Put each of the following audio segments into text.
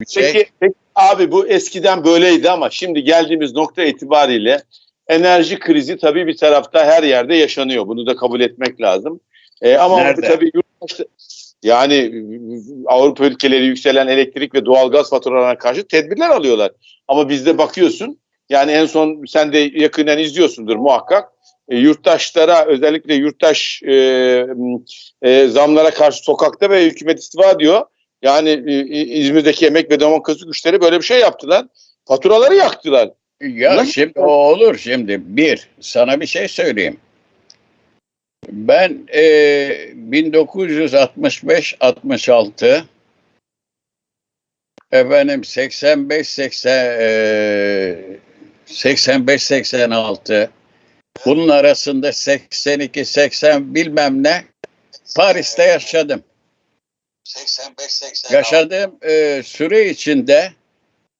bir şey. Peki, peki abi bu eskiden böyleydi ama şimdi geldiğimiz nokta itibariyle enerji krizi tabii bir tarafta her yerde yaşanıyor. Bunu da kabul etmek lazım. Ee, ama Nerede? tabii yurttaş- yani Avrupa ülkeleri yükselen elektrik ve doğalgaz faturalarına karşı tedbirler alıyorlar. Ama bizde bakıyorsun yani en son sen de yakından izliyorsundur muhakkak. E, yurttaşlara özellikle yurttaş e, e, zamlara karşı sokakta ve hükümet istifa diyor. Yani e, İzmir'deki emek ve demokrasi güçleri böyle bir şey yaptılar. Faturaları yaktılar. Ya Ulan- şimdi o olur şimdi. Bir, sana bir şey söyleyeyim. Ben e, 1965-66 efendim 85 80 e, 85 86 bunun arasında 82 80 bilmem ne Paris'te yaşadım. 85-86. Yaşadığım e, süre içinde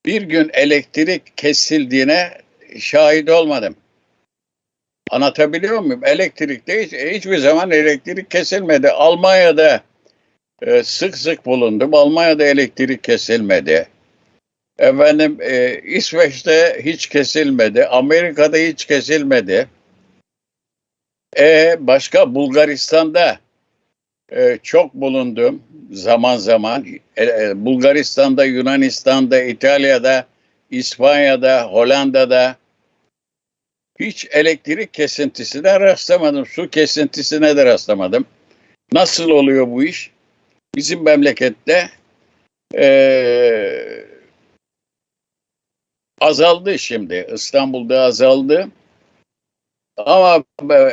bir gün elektrik kesildiğine şahit olmadım. Anlatabiliyor muyum? Elektrikte hiç, hiçbir zaman elektrik kesilmedi. Almanya'da e, sık sık bulundum. Almanya'da elektrik kesilmedi. Efendim e, İsveç'te hiç kesilmedi. Amerika'da hiç kesilmedi. E, başka Bulgaristan'da e, çok bulundum zaman zaman. E, e, Bulgaristan'da, Yunanistan'da, İtalya'da, İspanya'da, Hollanda'da hiç elektrik kesintisine rastlamadım. Su kesintisine de rastlamadım. Nasıl oluyor bu iş? Bizim memlekette e, azaldı şimdi. İstanbul'da azaldı. Ama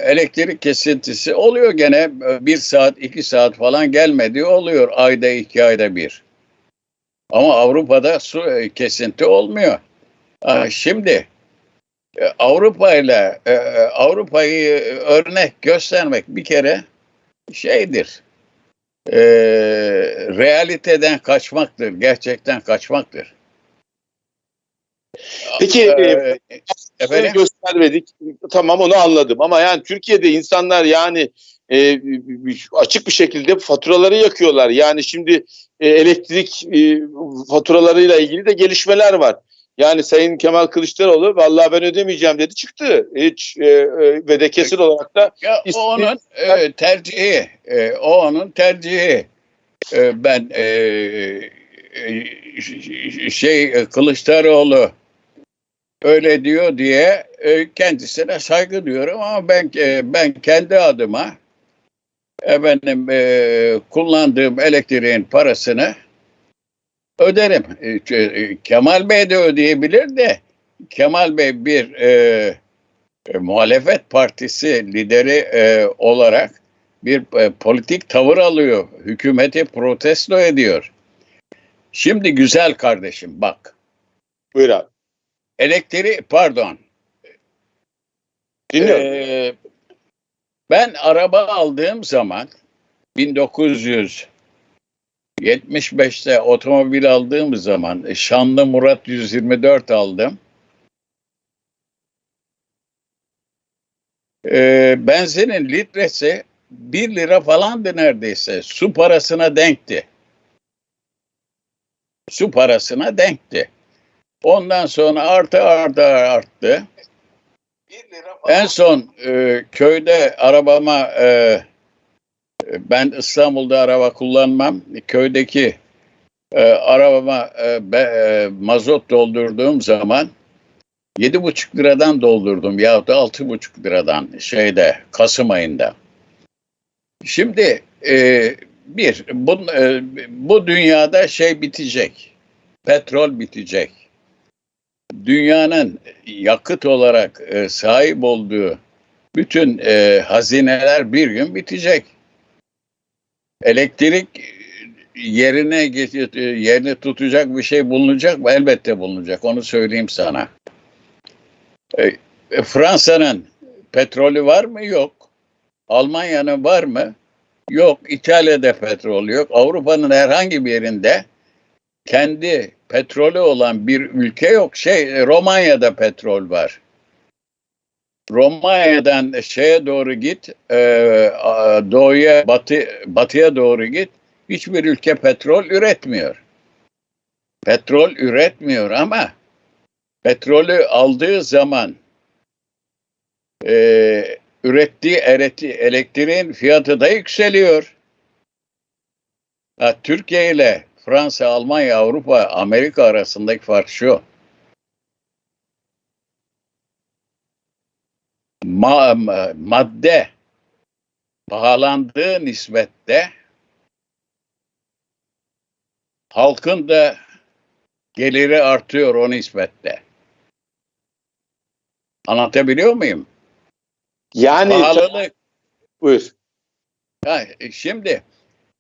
elektrik kesintisi oluyor gene bir saat iki saat falan gelmedi oluyor ayda iki ayda bir. Ama Avrupa'da su e, kesinti olmuyor. Şimdi e, Avrupa ile e, Avrupa'yı örnek göstermek bir kere şeydir. E, realiteden kaçmaktır, gerçekten kaçmaktır. Peki, E, efendim? göstermedik. Tamam onu anladım ama yani Türkiye'de insanlar yani e, açık bir şekilde faturaları yakıyorlar. Yani şimdi e, elektrik e, faturalarıyla ilgili de gelişmeler var. Yani Sayın Kemal Kılıçdaroğlu vallahi ben ödemeyeceğim dedi çıktı. Hiç e, e, ve de kesin olarak da Ya o onun e, tercihi. E, o onun tercihi. E, ben e, e, şey Kılıçdaroğlu öyle diyor diye e, kendisine saygı duyuyorum ama ben e, ben kendi adıma efendim e, kullandığım elektriğin parasını öderim. Kemal Bey de ödeyebilir de Kemal Bey bir e, e, muhalefet partisi lideri e, olarak bir e, politik tavır alıyor. Hükümeti protesto ediyor. Şimdi güzel kardeşim bak. buyur abi. Elektriği pardon. Dinliyorum. Ee, ben araba aldığım zaman 1975'te otomobil aldığım zaman Şanlı Murat 124 aldım. Ee, benzinin litresi 1 lira falandı neredeyse. Su parasına denkti. Su parasına denkti. Ondan sonra artı artı arttı. 1 lira falan. En son e, köyde arabama e, ben İstanbul'da araba kullanmam. Köydeki e, arabama e, be, e, mazot doldurduğum zaman yedi buçuk liradan doldurdum yahut da altı buçuk liradan şeyde Kasım ayında. Şimdi e, bir bu, e, bu dünyada şey bitecek. Petrol bitecek dünyanın yakıt olarak e, sahip olduğu bütün e, hazineler bir gün bitecek. Elektrik yerine get- yerini tutacak bir şey bulunacak mı? Elbette bulunacak. Onu söyleyeyim sana. E, e, Fransa'nın petrolü var mı? Yok. Almanya'nın var mı? Yok. İtalya'da petrol yok. Avrupa'nın herhangi bir yerinde kendi petrolü olan bir ülke yok. Şey Romanya'da petrol var. Romanya'dan şeye doğru git, e, doğuya, batı, batıya doğru git. Hiçbir ülke petrol üretmiyor. petrol üretmiyor ama petrolü aldığı zaman e, ürettiği ereti, elektriğin fiyatı da yükseliyor. Ha, Türkiye ile Fransa, Almanya, Avrupa, Amerika arasındaki fark şu. Ma, ma- madde pahalandığı nispette halkın da geliri artıyor o nispette. Anlatabiliyor muyum? Yani Pahalılık buyur. Ha, e, şimdi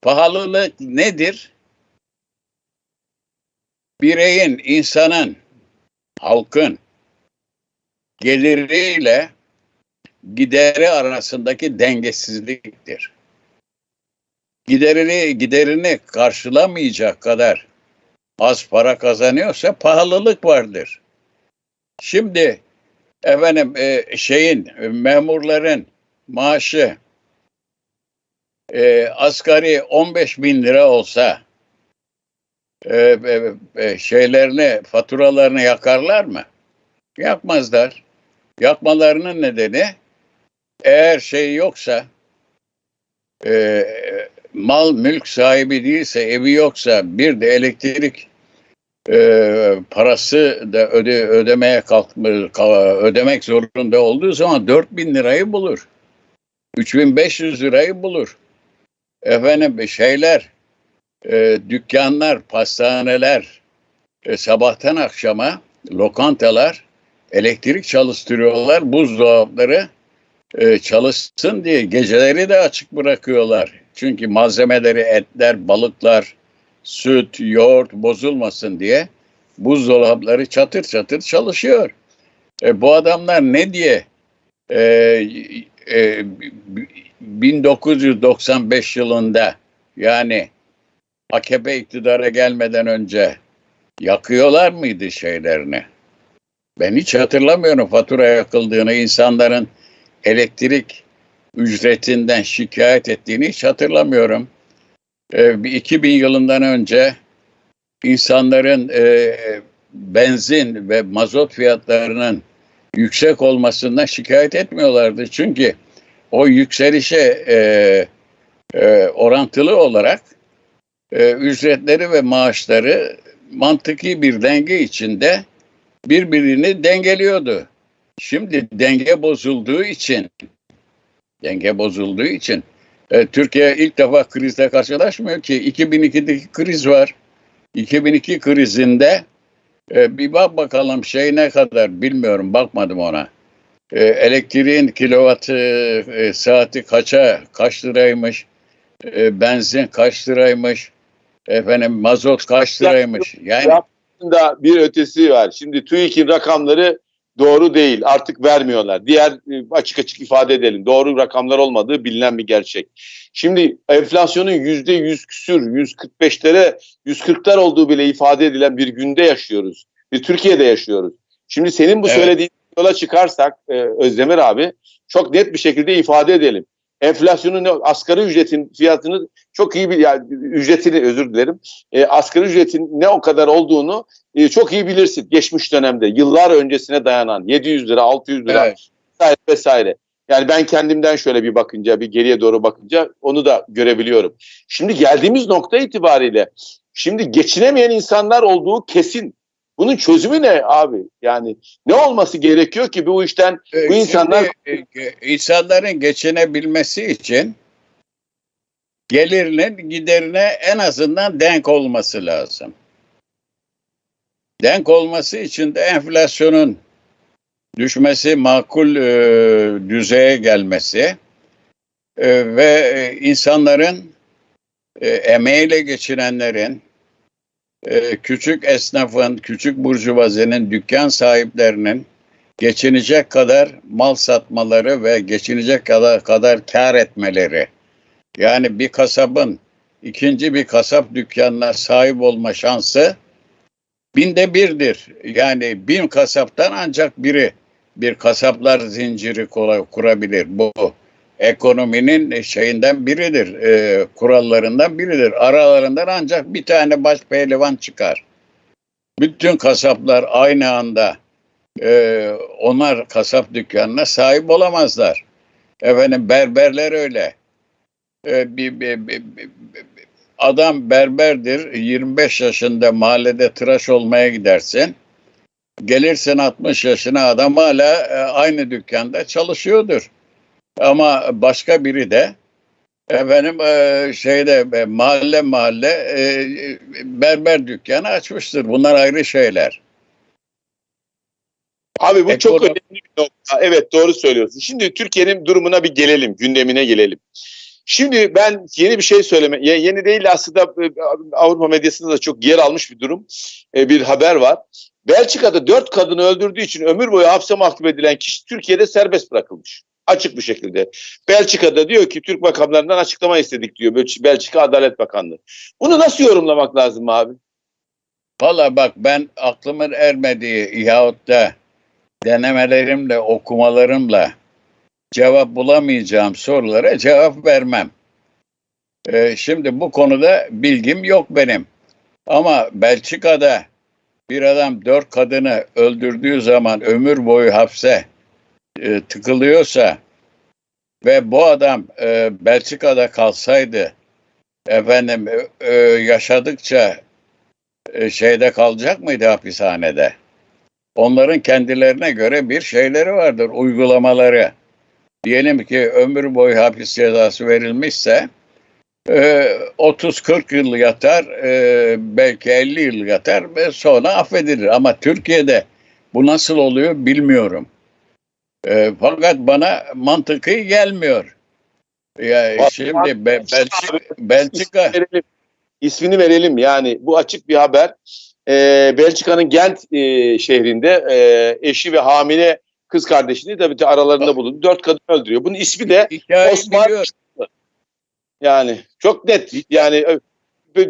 pahalılık nedir? Bireyin, insanın, halkın geliriyle gideri arasındaki dengesizliktir. Giderini, giderini karşılamayacak kadar az para kazanıyorsa pahalılık vardır. Şimdi efendim e, şeyin memurların maaşı e, asgari 15 bin lira olsa e, e, e, şeylerini, faturalarını yakarlar mı? Yakmazlar. Yakmalarının nedeni eğer şey yoksa e, mal mülk sahibi değilse, evi yoksa bir de elektrik e, parası da öde, ödemeye kalkma, ka- ödemek zorunda olduğu zaman 4000 lirayı bulur. 3500 lirayı bulur efendim şeyler, e, dükkanlar, pastaneler e, sabahtan akşama lokantalar elektrik çalıştırıyorlar. Buzdolapları e, çalışsın diye geceleri de açık bırakıyorlar. Çünkü malzemeleri etler, balıklar, süt, yoğurt bozulmasın diye buzdolapları çatır çatır çalışıyor. E, bu adamlar ne diye e, e, 1995 yılında yani AKP iktidara gelmeden önce yakıyorlar mıydı şeylerini? Ben hiç hatırlamıyorum fatura yakıldığını, insanların elektrik ücretinden şikayet ettiğini hiç hatırlamıyorum. Ee, bir 2000 yılından önce insanların e, benzin ve mazot fiyatlarının yüksek olmasından şikayet etmiyorlardı. Çünkü o yükselişe e, e, orantılı olarak e, ücretleri ve maaşları mantıki bir denge içinde birbirini dengeliyordu. Şimdi denge bozulduğu için denge bozulduğu için e, Türkiye ilk defa krizle karşılaşmıyor ki 2002'deki kriz var. 2002 krizinde e, bir bak bakalım şey ne kadar bilmiyorum bakmadım ona. E, elektriğin kilowatt e, saati kaça kaç liraymış? E, benzin kaç liraymış? Efendim mazot kaç liraymış? Yani da bir ötesi var. Şimdi TÜİK'in rakamları doğru değil. Artık vermiyorlar. Diğer e, açık açık ifade edelim. Doğru rakamlar olmadığı bilinen bir gerçek. Şimdi enflasyonun yüzde yüz küsür, 145'lere, 140'lar olduğu bile ifade edilen bir günde yaşıyoruz. Bir Türkiye'de yaşıyoruz. Şimdi senin bu Evet. söylediğin yola çıkarsak e, Özdemir abi çok net bir şekilde ifade edelim. Enflasyonun asgari ücretin fiyatını çok iyi bir yani ücretini özür dilerim. E, asgari ücretin ne o kadar olduğunu e, çok iyi bilirsin geçmiş dönemde yıllar öncesine dayanan 700 lira 600 lira evet, vesaire vesaire. Yani ben kendimden şöyle bir bakınca bir geriye doğru bakınca onu da görebiliyorum. Şimdi geldiğimiz nokta itibariyle şimdi geçinemeyen insanlar olduğu kesin. Bunun çözümü ne abi? Yani ne olması gerekiyor ki bu işten e, Bu insanlar- şimdi, e, insanların geçinebilmesi için gelirinin giderine en azından denk olması lazım. Denk olması için de enflasyonun düşmesi, makul e, düzeye gelmesi e, ve e, insanların e, emeğiyle geçinenlerin, e, küçük esnafın, küçük burjuvazinin, dükkan sahiplerinin geçinecek kadar mal satmaları ve geçinecek kadar, kadar kar etmeleri. Yani bir kasabın ikinci bir kasap dükkanına sahip olma şansı binde birdir. Yani bin kasaptan ancak biri bir kasaplar zinciri kura- kurabilir. Bu ekonominin şeyinden biridir, e, kurallarından biridir. Aralarından ancak bir tane baş pehlivan çıkar. bütün kasaplar aynı anda e, onar kasap dükkanına sahip olamazlar. Efendim berberler öyle. E, bir, bir- bir- bir- adam berberdir. 25 yaşında mahallede tıraş olmaya gidersin. Gelirsin 60 yaşına adam hala e, aynı dükkanda çalışıyordur. Ama başka biri de efendim e, şeyde e, mahalle mahalle e, berber dükkanı açmıştır. Bunlar ayrı şeyler. Abi bu çok Ekonomi- önemli bir nokta. Evet doğru söylüyorsun. Şimdi Türkiye'nin durumuna bir gelelim, gündemine gelelim. Şimdi ben yeni bir şey söyleme, ye- yeni değil aslında e, Avrupa medyasında da çok yer almış bir durum, e, bir haber var. Belçika'da dört kadını öldürdüğü için ömür boyu hapse mahkum edilen kişi Türkiye'de serbest bırakılmış. Açık bir şekilde. Belçika'da diyor ki Türk makamlarından açıklama istedik diyor Bel- Belçika Adalet Bakanlığı. Bunu nasıl yorumlamak lazım abi? Valla bak ben aklımın ermediği yahut da denemelerimle, okumalarımla cevap bulamayacağım sorulara cevap vermem. Ee, şimdi bu konuda bilgim yok benim. Ama Belçika'da bir adam dört kadını öldürdüğü zaman ömür boyu hapse e, tıkılıyorsa ve bu adam e, Belçika'da kalsaydı efendim e, e, yaşadıkça e, şeyde kalacak mıydı hapishanede? Onların kendilerine göre bir şeyleri vardır, uygulamaları. Diyelim ki ömür boyu hapis cezası verilmişse e, 30-40 yıl yatar, e, belki 50 yıl yatar ve sonra affedilir. Ama Türkiye'de bu nasıl oluyor bilmiyorum. E, fakat bana mantıklı gelmiyor. Ya şimdi Be- Belçika, Belçika verelim. İsmini verelim yani bu açık bir haber. Ee, Belçika'nın Gent e, şehrinde e, eşi ve hamile kız kardeşini tabii ki aralarında bulundu. Dört kadın öldürüyor. Bunun ismi de hikayeyi Osman- biliyor. yani çok net yani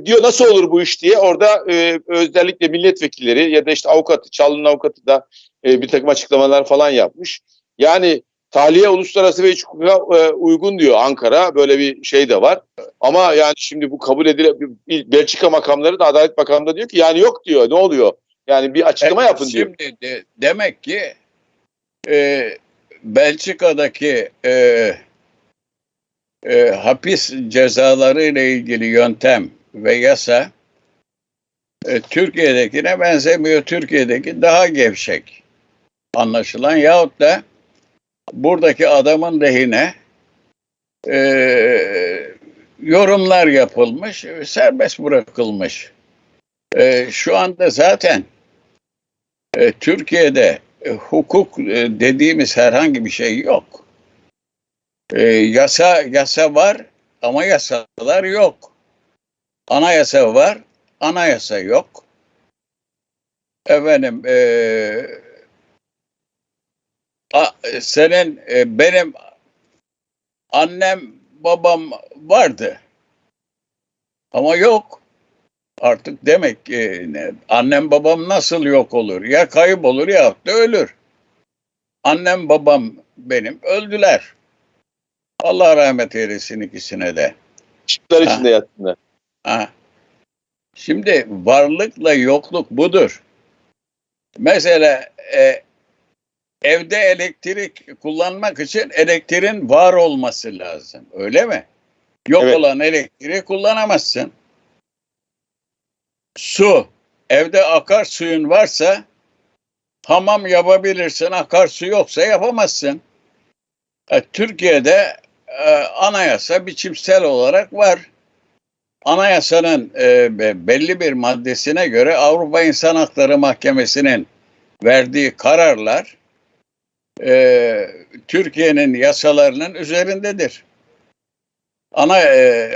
diyor nasıl olur bu iş diye orada e, özellikle milletvekilleri ya da işte avukatı, Çalı'nın avukatı da e, bir takım açıklamalar falan yapmış. Yani tahliye uluslararası ve iç hukuka e, uygun diyor Ankara. Böyle bir şey de var. Ama yani şimdi bu kabul edile Belçika makamları da Adalet Bakanlığı da diyor ki yani yok diyor. Ne oluyor? Yani bir açıklama Evet, yapın diyor. Şimdi de- demek ki e, Belçika'daki e, e, hapis cezaları ile ilgili yöntem ve yasa e, Türkiye'dekine benzemiyor. Türkiye'deki daha gevşek anlaşılan yahut da buradaki adamın lehine e, yorumlar yapılmış, serbest bırakılmış. E, şu anda zaten e, Türkiye'de e, hukuk e, dediğimiz herhangi bir şey yok. E, yasa yasa var ama yasalar yok. Anayasa var, anayasa yok. Efendim, e, a- senin e, benim annem babam vardı ama yok. Artık demek ki ne- annem babam nasıl yok olur? Ya kaybolur ya da ölür. Annem babam benim öldüler. Allah rahmet eylesin ikisine de. Işıklar Ha. içinde yatsınlar. Ha. Şimdi varlıkla yokluk budur. Mesela e, evde elektrik kullanmak için elektriğin var olması lazım. Öyle mi? Yok Evet. olan elektriği kullanamazsın. Su. Evde akarsuyun varsa hamam yapabilirsin. Akarsu yoksa yapamazsın. E, Türkiye'de e, anayasa biçimsel olarak var. Anayasanın e, be- belli bir maddesine göre Avrupa İnsan Hakları Mahkemesi'nin verdiği kararlar e, Türkiye'nin yasalarının üzerindedir. Ana e,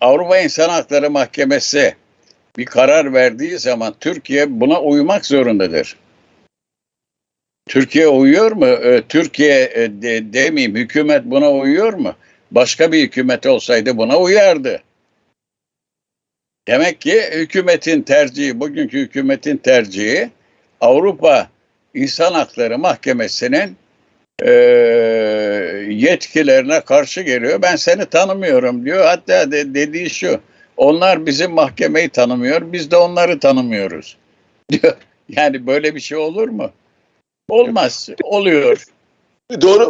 Avrupa İnsan Hakları Mahkemesi bir karar verdiği zaman Türkiye buna uymak zorundadır. Türkiye uyuyor mu? E, Türkiye e, de, demeyeyim hükümet buna uyuyor mu? Başka bir hükümet olsaydı buna uyardı. Demek ki hükümetin tercihi, bugünkü hükümetin tercihi Avrupa İnsan Hakları Mahkemesi'nin e, yetkilerine karşı geliyor. Ben seni tanımıyorum diyor. Hatta de, dediği şu, onlar bizim mahkemeyi tanımıyor, biz de onları tanımıyoruz. diyor. Yani böyle bir şey olur mu? Olmaz. Oluyor. Doğru